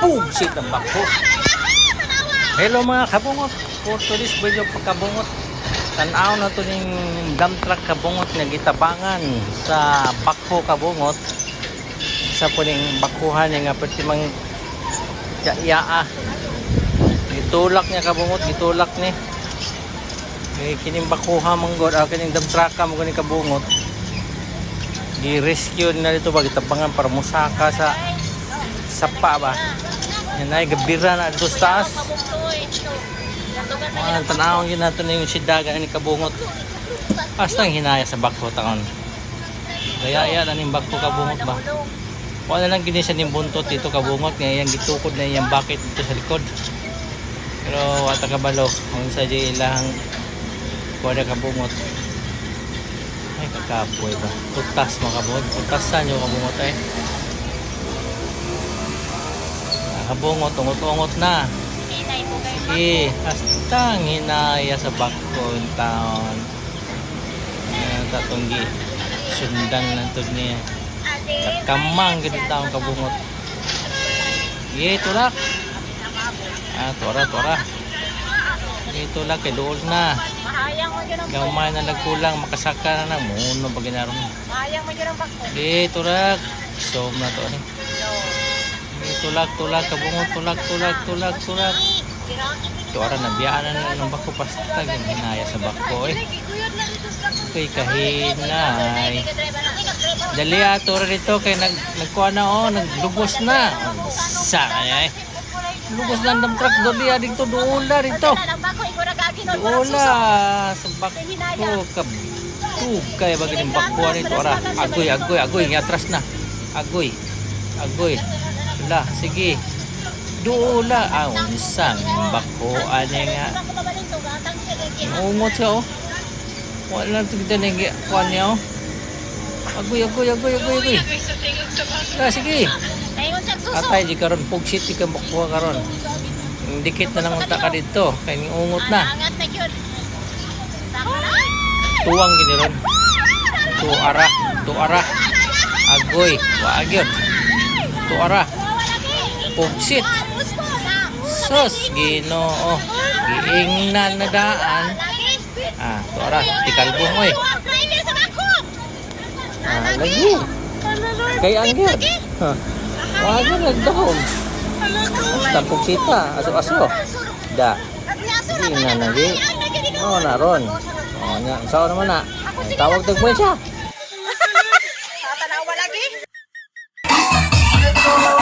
pugsit ang bako. Hello mga kabungot. For today's video pagkabungot. Tanaw na to ning dump truck kabungot nga gitabangan sa bako kabungot. Sa po ning bakuhan nga pwede mang yaa. Gitulak niya kabungot, gitulak ni. Kay kining bakuha mong god, ah, kining dump truck ka mong kabungot. Gi-rescue na dito ba gitabangan para musaka sa sapa ba. Yan ay gabira na dito sa taas. Tanawang yun natin na yung sidaga ni kabungot. Basta ang hinaya sa bako taon. Kaya iya na yung bako kabungot ba. Kung ano lang gini siya ni buntot dito kabungot nga yung gitukod na yung bakit dito sa likod. Pero wata kabalo, kung sa di ilang kuwada kabungot. Ay kakapoy ba. Tutas mga kabungot. Tutasan yung kabungot eh. Nakabungot, ungot-ungot na. Sige, hasta ang hinaya sa bakon taon. Ayan, tatunggi. Sundan lang to niya. Kamang ganit taong kabungot. Sige, tulak. Ah, tora, tora. Sige, tulak, kay dool na. Gamay na nagkulang, makasaka na na. Muno ba ginaron mo? Mahayang mo dyan ang bako. Sige, tulak. Som na to. Ano? Sige, tulak, tulak, kabungot, tulak, tulak, tulak, tulak. Tora, nabiyaan na ng bako pastag. Yung hinaya sa bako eh. Kay kahinay. Dali ato rin dito kay nag nagkuha na oh, naglugos na. Sa kaya eh. Lugos na ng truck dali dito dola dito. Dola sa bako kab kay bagi ng bako nito ora. Agoy agoy agoy atras na. Agoy. Agoy. Wala sige. Dola ah unsa bako ani nga. Ungot siya oh. Wala to kita nang kuha niya oh. Agoy agoy agoy agoy agoy. Ah, sige. Atay di karon pugsit di ka makuha karon. Dikit na lang unta ka dito kay ungot na. Tuwang gini ron. Tuara, tuara. Agoy, waag yun. Tuara. Pugsit. Sus, ginoo. Giingnan na daan. Ah, tora, tikalbong oy. Eh. Ah, lagi. Kay Angel. Ha. Ah, Wag na nagdahom. Basta pugsita, aso-aso. Da. Ingnan na gi. Oh, naron. Oh, nya, sao naman ah. na. Tawag tagpuan siya. Tatanawa lagi.